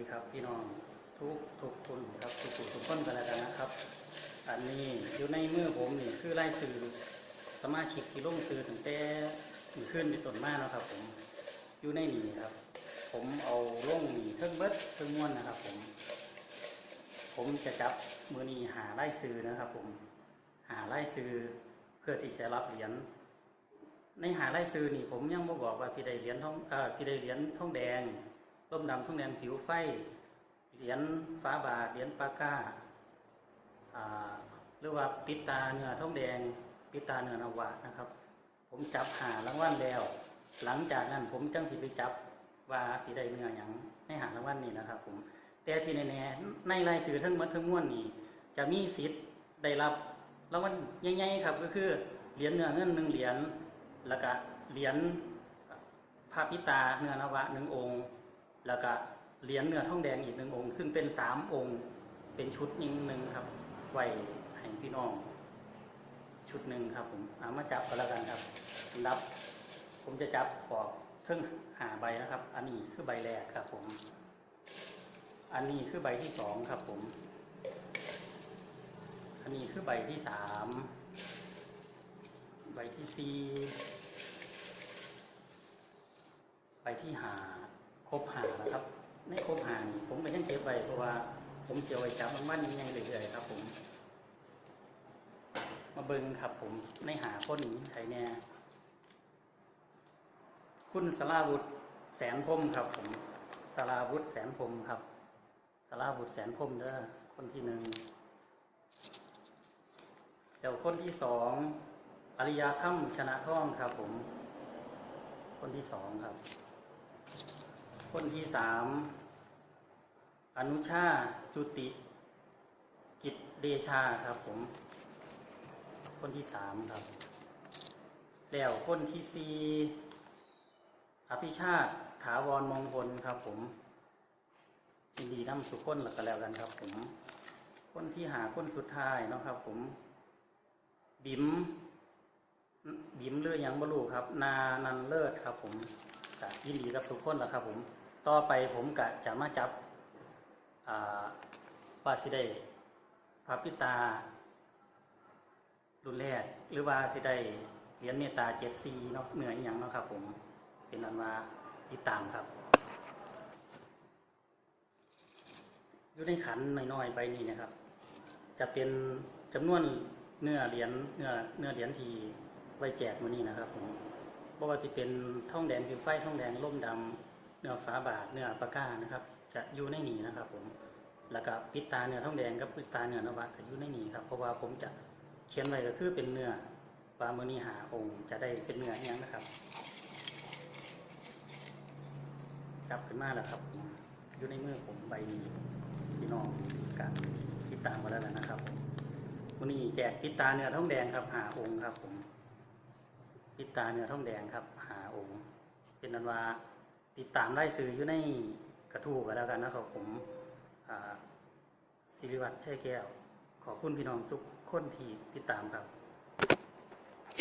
ดีครับพี่น้องทุกทุกคนครับทุกทุกทุกคนกันแล้วกันนะครับ อันนี้อยู่ในมือผมนี่คือรายสื่อสมาชิกที่ลงสื่อตั้งแต่มือขึ้นในต้นมาเนะครับ ผมอยู่ในนี่ครับ ผมเอาลงนี่เครื่องเบิดเครื่องม้วนนะครับ ผม ผมจะจับมือนี้หาไล่ซื้อนะครับ ผมหาไล่ซื้อเพื่อที่จะรับเหรียญในหาไล่ซื้อนี่ผมยังบ่บอกว่าสิได้เหรียญทองเอ่อสิได้เหรียญทองแดง ร่มดำทองแดงผิวไฟ เหรียญฟ้าบาทเหรียญปาก้าอ่าหรือว่าปิตาเนื้อทองแดง ปิตาเนื้อนาวะนะครับ ผมจับหารางวัลแล้ว หลังจากนั้นผมจังสิไปจับว่าสิได้เนื้ออย่างในหารางวัลนี้นะครับ ผม แต่ที่แน่ๆในรายชื่อทั้งหมดทั้งมวลนี่จะมีสิทธิ์ได้รับรางวัลใหญ่ๆครับ ก็คือเหรียญเนื้อเงินหนึ่งเหรียญแล้วก็เหรียญพระพิตาเนื้อนาวะหนึ่งองค์ แล้วก็เหรียญเนื้อทองแดงอีกหนึ่งองค์ ซึ่งเป็นสามองค์เป็นชุดยิงหนึ่งครับไว้ให้พี่น้อง ชุดหนึ่งครับ ผมเอามาจับกันแล้วกันครับนับ ผมจะจับปอกเพิ่งหาใบนะครับ อันนี้คือใบแรกครับ ผม อันนี้คือใบที่สองครับ ผม อันนี้คือใบที่สามใบที่สี่ใบที่หา คบหานะครับ ในคบหานี่ผมก็ยังเก็บไว้เพราะว่าผมเสียไว้จับมันมันยังไงเรื่อยๆครับ ผม มาเบิ่งครับผมในหาคนนี้ใครแน่คุณสลาวุฒิแสนพมครับ ผมสลาวุฒิแสนพมครับสลาวุฒิแสนพมเด้อคนที่หนึ่งเดี๋ยวคนที่สองอริยาค่ำชนะท่องครับ ผม คนที่สองครับ คนที่สามอนุชาจุติ กิจเดชาครับผม คนที่สามครับ แล้วคนที่สี่อภิชาติถาวรมงคลครับผมยินดีนำสุขคนหลักกันแล้วกันครับผม คนที่หาคนสุดท้ายเนาะครับ ผม บิมบิมเลื่อยยังบลูครับ นานันเลิศครับ ผมยินดีกับทุกคนแหละครับ ผม ต่อไปผมกะจะมาจับอ่าปาสิได้พระพิตา รุ่นแรก หรือว่าสิได้เหรียญเมตตาเจ็ดซีเนาะเหนืออย่างเนาะครับผมเป็นอันว่าติดตามครับ อยู่ในขันน้อยๆใบนี้นะครับ จะเป็นจำนวนเนื้อเหรียญเนื้อเนื้อเหรียญที่ไว้แจกมือนี้นะครับผมบ่ว่าจะเป็นท่องแดงผิวไฟท่องแดงล่มดำ เนื้อฟ้าบาทเนื้อปากก้านะครับ จะอยู่ในนีนะครับ ผมแล้วก็ปิดตาเนื้อท่องแดงกับปิดตาเนื้อนวะก็อยู่ในนีครับ เพราะว่าผมจะเขียนไว้ก็คือเป็นเนื้อว่ามนีหาองค์จะได้เป็นเนื้ออหยังนะครับ จับขึ้นมาแล้วครับอยู่ในมือผมใบนี้พี่น้องกับติดตามมาแล้วนะครับผมวันนี้แจกปิดตาเนื้อท้องแดงครับหาองค์ครับผมปิดตาเนื้อท้องแดงครับหาองค์เป็นนันวา ติดตามไล่ซื้ออยู่ในกระทู้กันแล้วกันนะครับผมศิริวัตรใช่แก้ว ขอบคุณพี่น้องสุขคนที่ติดตามครับ